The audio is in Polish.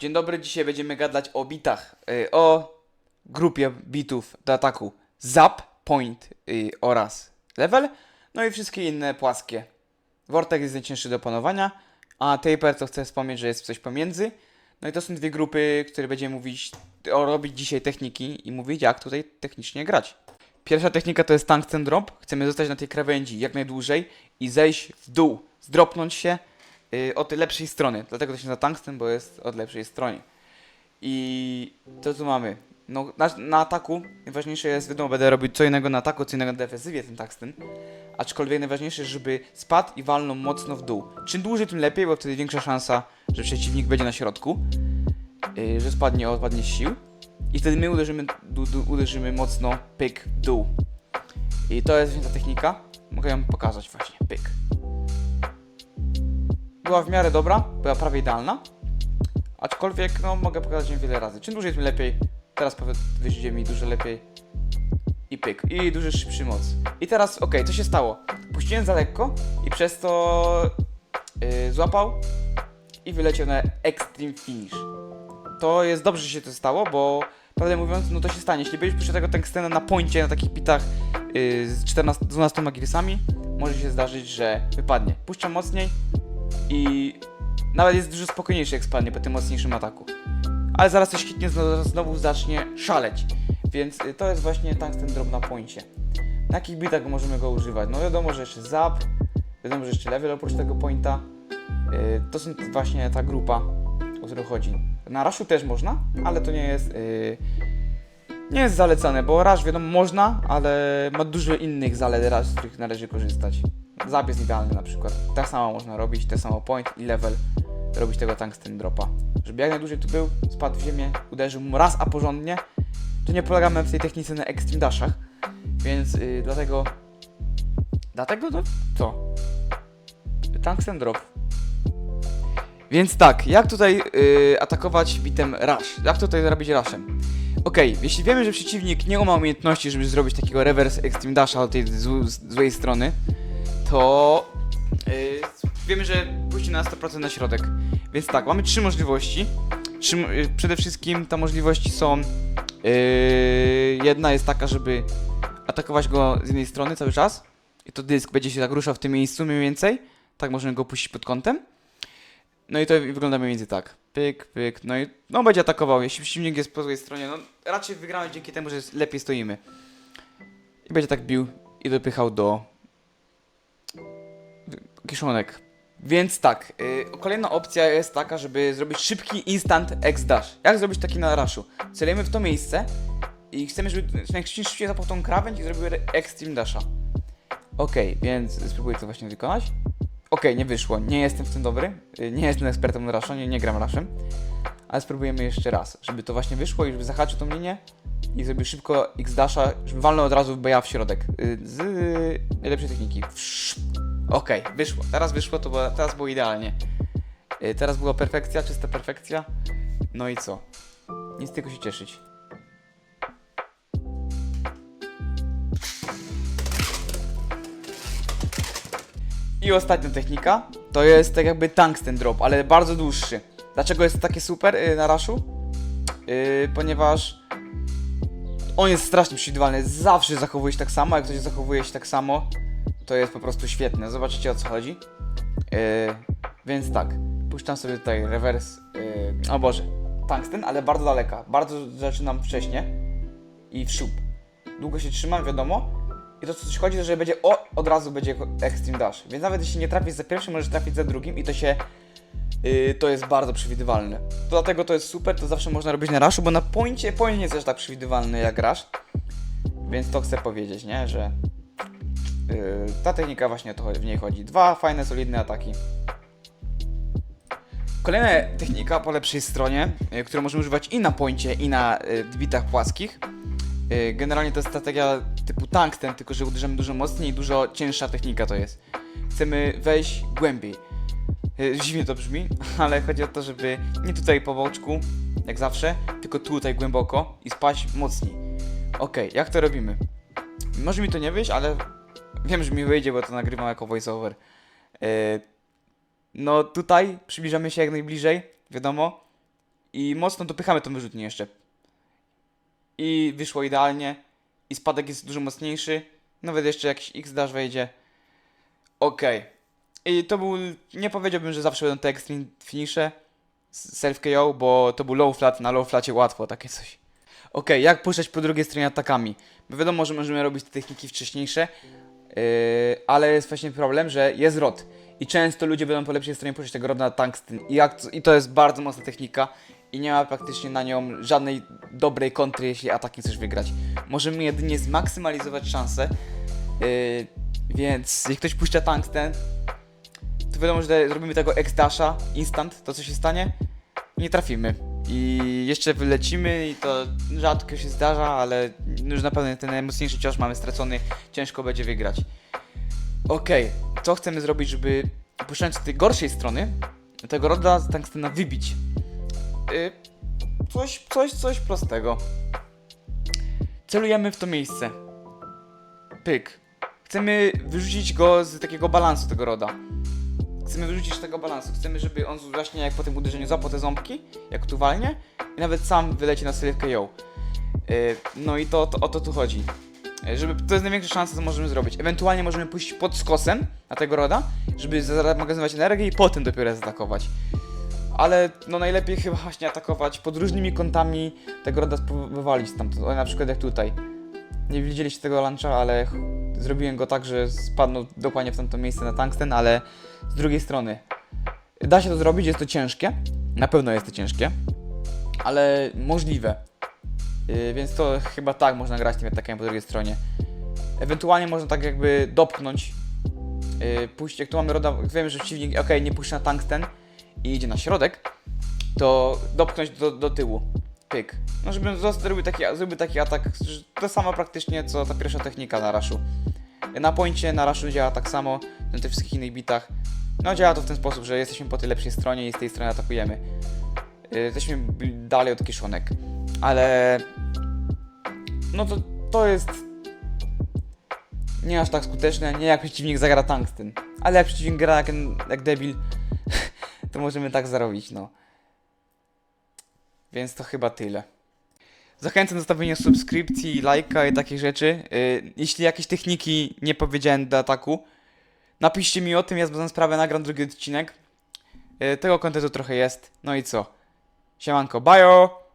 Dzień dobry, dzisiaj będziemy gadać o bitach, y, o grupie bitów do ataku Zap, Point y, oraz Level, no i wszystkie inne płaskie. Vortex jest najcięższy do opanowania, a Taper to chcę wspomnieć, że jest coś pomiędzy. No i to są dwie grupy, które będziemy mówić, o, robić dzisiaj techniki i mówić jak tutaj technicznie grać. Pierwsza technika to jest tungsten drop. Chcemy zostać na tej krawędzi jak najdłużej i zejść w dół, zdropnąć się od tej lepszej strony. Dlatego to się nazywa tungsten, bo jest od lepszej strony. I to tu mamy. No, na, na ataku najważniejsze jest, wiadomo, będę robił co innego na ataku, co innego na defensywie ten tungsten. Aczkolwiek najważniejsze, żeby spadł i walnął mocno w dół. Czym dłużej, tym lepiej, bo wtedy większa szansa, że przeciwnik będzie na środku, yy, że spadnie, odpadnie z sił. I wtedy my uderzymy, du, du, uderzymy mocno pyk w dół. I to jest właśnie ta technika. Mogę ją pokazać właśnie. Pyk. Była w miarę dobra, była prawie idealna. Aczkolwiek, no, mogę pokazać ją wiele razy. Czym dłużej, tym lepiej. Teraz wyjdzie mi dużo lepiej. I pyk. I dużo szybszy moc. I teraz, okej, co się stało? Puściłem za lekko i przez to yy, złapał i wyleciał na Extreme Finish. To jest dobrze, że się to stało, bo prawdę mówiąc, no to się stanie. Jeśli będziesz puszczał tego tungstena na pońcie, na takich pitach yy, z 14, 12 girsami, może się zdarzyć, że wypadnie. Puszczam mocniej i nawet jest dużo spokojniejszy jak spadnie po tym mocniejszym ataku. Ale zaraz coś hitnie, znowu, zacznie szaleć. Więc y, to jest właśnie tungsten drop na pońcie. Na jakich bitach możemy go używać? No wiadomo, że jeszcze zap, wiadomo, że jeszcze level oprócz tego pointa. Yy, to są właśnie ta grupa, o którą chodzi. Na raszu też można, ale to nie jest yy, nie jest zalecane, bo rush wiadomo można, ale ma dużo innych zalet rush, z których należy korzystać. Jest idealny na przykład. Tak samo można robić, te samo point i level robić tego tungsten dropa. Żeby jak najdłużej tu był, spadł w ziemię, uderzył mu raz, a porządnie, to nie polegamy w tej technice na extreme dashach, więc yy, dlatego dlatego no co? Tungsten drop. Więc tak, jak tutaj yy, atakować bitem rush? Jak tutaj zrobić rushem? Okej, jeśli wiemy, że przeciwnik nie ma umiejętności, żeby zrobić takiego reverse extreme dasha od tej złej strony, to yy, wiemy, że puści na 100% na środek. Więc tak, mamy trzy możliwości. Trzy, yy, przede wszystkim te możliwości są. Yy, jedna jest taka, żeby atakować go z jednej strony cały czas. I to dysk będzie się tak ruszał w tym miejscu mniej więcej. Tak możemy go puścić pod kątem. No i to wygląda mniej więcej tak. Pyk, pyk, no i no będzie atakował. Jeśli przeciwnik jest po złej stronie, no raczej wygramy dzięki temu, że lepiej stoimy. I będzie tak bił i dopychał do kiszonek. Więc tak, yy, kolejna opcja jest taka, żeby zrobić szybki instant X-Dash. Jak zrobić taki na raszu? Celujemy w to miejsce i chcemy, żeby najszybciej szybciej zapał tą krawędź i zrobił re- Extreme Dasha. Okej, więc spróbuję to właśnie wykonać. Okej, nie wyszło, nie jestem w tym dobry, yy, nie jestem ekspertem na raszu, nie, nie gram raszem. Ale spróbujemy jeszcze raz, żeby to właśnie wyszło i żeby zahaczył tą linię i zrobił szybko X-Dasha, żeby walnął od razu BA w środek. Yy, z yy, najlepszej techniki. Wszsz. Okej, wyszło. Teraz wyszło, to było, teraz było idealnie. Yy, teraz była perfekcja, czysta perfekcja. No i co? Nic tylko się cieszyć. I ostatnia technika to jest tak jakby tungsten drop, ale bardzo dłuższy. Dlaczego jest takie super yy, na raszu? Yy, ponieważ on jest strasznie przewidywalny. Zawsze zachowuje się tak samo, jak ktoś zachowuje się tak samo, to jest po prostu świetne. Zobaczycie o co chodzi. Yy, więc tak, puszczam sobie tutaj rewers. Yy, o Boże, tungsten, ale bardzo daleka. Bardzo zaczynam wcześnie i w szub. Długo się trzymam, wiadomo. I to co coś chodzi, to że będzie o, od razu będzie extreme dash. Więc nawet jeśli nie trafisz za pierwszym, możesz trafić za drugim i to się yy, to jest bardzo przewidywalne. Dlatego to jest super, to zawsze można robić na raszu, bo na poincie, point nie jest aż tak przewidywalny jak rush. Więc to chcę powiedzieć, nie, że ta technika właśnie to w niej chodzi. Dwa fajne, solidne ataki. Kolejna technika po lepszej stronie, yy, którą możemy używać i na poincie, i na yy, bitach płaskich. Generalnie to jest strategia typu tungsten, tylko że uderzamy dużo mocniej dużo cięższa technika to jest. Chcemy wejść głębiej. Dziwnie to brzmi, ale chodzi o to, żeby nie tutaj po boczku, jak zawsze, tylko tutaj głęboko i spaść mocniej. Okej, jak to robimy? Może mi to nie wyjść, ale wiem, że mi wyjdzie, bo to nagrywam jako voiceover. Yy, no tutaj przybliżamy się jak najbliżej, wiadomo. i mocno dopychamy tą wyrzutnię jeszcze. I wyszło idealnie. I spadek jest dużo mocniejszy. Nawet jeszcze jakiś X-Dash wejdzie. Okej. I to był, nie powiedziałbym, że zawsze będą te extreme finisze self KO, bo to był low flat, na low flacie łatwo takie coś. Okej, jak puszczać po drugiej stronie atakami? Bo wiadomo, że możemy robić te techniki wcześniejsze, ale jest właśnie problem, że jest rod. I często ludzie będą po lepszej stronie puszczać tego roda na tungsten. I, jak, I to jest bardzo mocna technika i nie ma praktycznie na nią żadnej dobrej kontry, jeśli atakiem chcesz wygrać. Możemy jedynie zmaksymalizować szanse, yy, więc jeśli ktoś puszcza tungsten, to wiadomo, że zrobimy tego X-Dasha, instant, to co się stanie, nie trafimy. I jeszcze wylecimy i to rzadko się zdarza, ale już na pewno ten najmocniejszy cios mamy stracony, ciężko będzie wygrać. Okej, co chcemy zrobić, żeby puszczając z tej gorszej strony, tego roda z tungstena wybić? Yy, coś, coś, coś prostego. Celujemy w to miejsce. Pyk. Chcemy wyrzucić go z takiego balansu tego roda chcemy wyrzucić tego balansu. Chcemy, żeby on właśnie jak po tym uderzeniu złapał te ząbki, jak tu walnie i nawet sam wyleci na select KO. Yy, no i to, to o to tu chodzi. Yy, Żeby, to jest największa szansa, co możemy zrobić. Ewentualnie możemy pójść pod skosem na tego roda, żeby zamagazynować energię i potem dopiero zaatakować. Ale no najlepiej chyba właśnie atakować pod różnymi kątami tego roda wywalić stamtąd. Na przykład jak tutaj. Nie widzieliście tego luncha, ale zrobiłem go tak, że spadnął dokładnie w tamto miejsce na tungsten, ale z drugiej strony da się to zrobić, jest to ciężkie. Na pewno jest to ciężkie, ale możliwe. Yy, więc to chyba tak można grać tym atakiem po drugiej stronie. Ewentualnie można tak jakby dopchnąć. Yy, pójść, jak tu mamy roda, wiemy, że przeciwnik ok, nie puszcza na tungsten i idzie na środek, to dopchnąć do, do tyłu. Pyk. No, żeby zosta- zrobił taki, zrobił taki atak, to samo praktycznie co ta pierwsza technika na raszu. Na poincie, na raszu działa tak samo, na tych wszystkich innych bitach. No działa to w ten sposób, że jesteśmy po tej lepszej stronie i z tej strony atakujemy. Yy, Jesteśmy dalej od kiszonek. Ale... No to, to jest... Nie aż tak skuteczne, nie jak przeciwnik zagra tungsten. Ale jak przeciwnik gra jak, jak debil, to możemy tak zarobić, no. Więc to chyba tyle. Zachęcam do zostawienia subskrypcji, lajka i takich rzeczy. Yy, jeśli jakieś techniki nie powiedziałem do ataku, napiszcie mi o tym, ja znam sprawę, nagram drugi odcinek. Yy, tego kontentu trochę jest. No i co? Siemanko, bajo!